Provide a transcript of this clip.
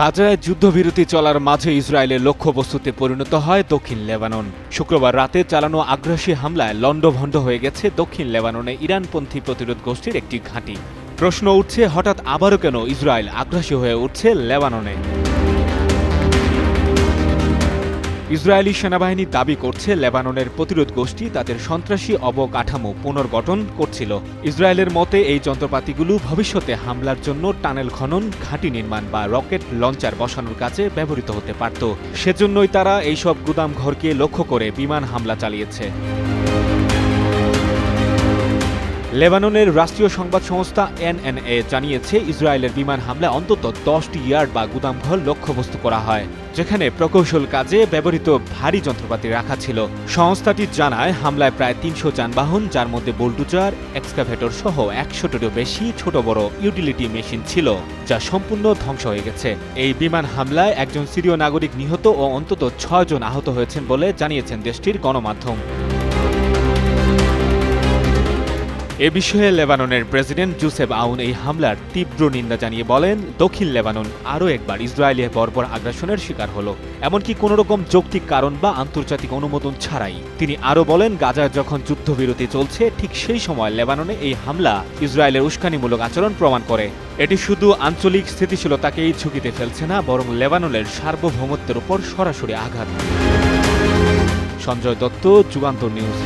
গাজায় যুদ্ধবিরতি চলার মাঝে ইসরায়েলের লক্ষ্যবস্তুতে পরিণত হয় দক্ষিণ লেবানন। শুক্রবার রাতে চালানো আগ্রাসী হামলায় লণ্ডভণ্ড হয়ে গেছে দক্ষিণ লেবাননে ইরানপন্থী প্রতিরোধ গোষ্ঠীর একটি ঘাঁটি। প্রশ্ন উঠছে, হঠাৎ আবারও কেন ইসরায়েল আগ্রাসী হয়ে উঠছে লেবাননে? ইসরায়েলি সেনাবাহিনী দাবি করছে লেবাননের প্রতিরোধ গোষ্ঠী তাদের সন্ত্রাসী অবকাঠামো পুনর্গঠন করছিল। ইসরায়েলের মতে, এই যন্ত্রপাতিগুলো ভবিষ্যতে হামলার জন্য টানেল খনন, ঘাঁটি নির্মাণ বা রকেট লঞ্চার বসানোর কাজে ব্যবহৃত হতে পারত। সেজন্যই তারা এইসব গুদাম ঘরকে লক্ষ্য করে বিমান হামলা চালিয়েছে। লেবাননের রাষ্ট্রীয় সংবাদ সংস্থা এনএনএ জানিয়েছে, ইসরায়েলের বিমান হামলায় অন্তত দশটি ইয়ার্ড বা গুদামঘর লক্ষ্যবস্তু করা হয়, যেখানে প্রকৌশল কাজে ব্যবহৃত ভারী যন্ত্রপাতি রাখা ছিল। সংস্থাটি জানায়, হামলায় প্রায় তিনশো যানবাহন, যার মধ্যে বোল্ডুজার, এক্সকাভেটর সহ একশোটিরও বেশি ছোট বড় ইউটিলিটি মেশিন ছিল, যা সম্পূর্ণ ধ্বংস হয়ে গেছে। এই বিমান হামলায় একজন সিরীয় নাগরিক নিহত ও অন্তত ছয়জন আহত হয়েছেন বলে জানিয়েছেন দেশটির গণমাধ্যম। এ বিষয়ে লেবাননের প্রেসিডেন্ট জুসেফ আউন এই হামলার তীব্র নিন্দা জানিয়ে বলেন, দক্ষিণ লেবানন আরও একবার ইসরায়েলের বর্বর আগ্রাসনের শিকার হলো। এমনকি কোনো রকম যৌক্তিক কারণ বা আন্তর্জাতিক অনুমোদন ছাড়াই। তিনি আরও বলেন, গাজার যখন যুদ্ধবিরতি চলছে, ঠিক সেই সময় লেবাননে এই হামলা ইসরায়েলের উস্কানিমূলক আচরণ প্রমাণ করে। এটি শুধু আঞ্চলিক স্থিতিশীলতাকেই ঝুঁকিতে ফেলছে না, বরং লেবাননের সার্বভৌমত্বের উপর সরাসরি আঘাত। সঞ্জয় দত্ত, যুগান্তর নিউজ।